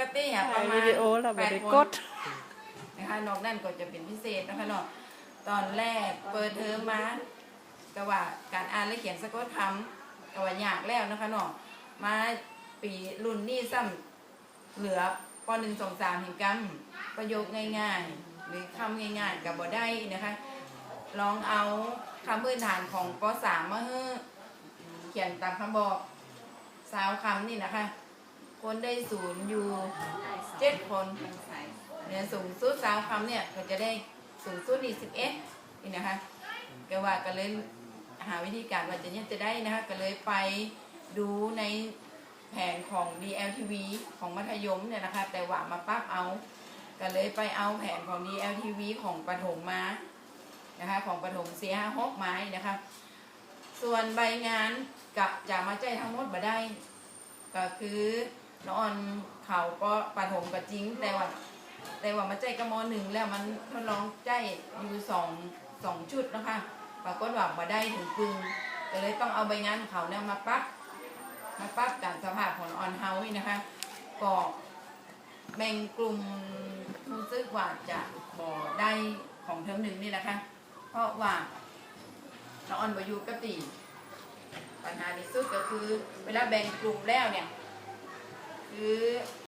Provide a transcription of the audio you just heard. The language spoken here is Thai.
กติอะปถ่าระยมาวิณดีโอแล้วบ่แปดได้คนกดนะคะนอกนั่นก็จะเป็นพิเศษนะคะเนาะตอนแรกเปิดเทอมมาก็ว่าการอ่านและเขียนสะกดคำก็ว่ายากแล้วนะคะเนาะมาปีรุ่นนี้ซ้ำเหลือปหนึ่งสองสามเห็นกำประโยคง่ายๆ หรือคำง่ายๆกับบ่ได้นะคะลองเอาคำพื้นฐานของปสามมาให้เขียนตามคำบอกสาวคำนี่นะคะ คนได้ศูนย์อยู่เจ็ดคนเนี่ยสูงสุดสาวคำเนี่ยก็จะได้สูงสุดนี่สิบเอ็ดนี่นะคะก็ว่าก็เลยหาวิธีการว่าจะเนี่ยจะได้นะคะก็เลยไปดูในแผนของ DLTV ของมัธยมเนี่ยนะคะ แต่ว่ามาปั๊บเอา ก็เลยไปเอาแผนของ DLTV ของประถมมานะคะ ของประถมเสียหกไม้นะคะ ส่วนใบงานกะจะมาใจทั้งหมดมาได้ ก็คือ น้องออนเขาก็ประถมก็จริงแต่ว่า แต่ว่ามาใจกับมอหนึ่งแล้วมันทดลองใจอยู่สองสองชุดนะคะปรากฏว่ามาได้ถึงปึงก็เลยต้องเอาใบงานเขาเนี่ยมาปั๊บมาปั๊บกับสภาพของออนเฮาส์นะคะก็แบ่งกลุ่มรู้สึกว่าจะบ่ได้ของเทอมหนึ่งนี่นะคะ เพราะว่าน้องออนบอยู่กตีปัญหาที่สุดก็คือ เวลาแบ่งกลุ่มแล้วเนี่ย 鱼。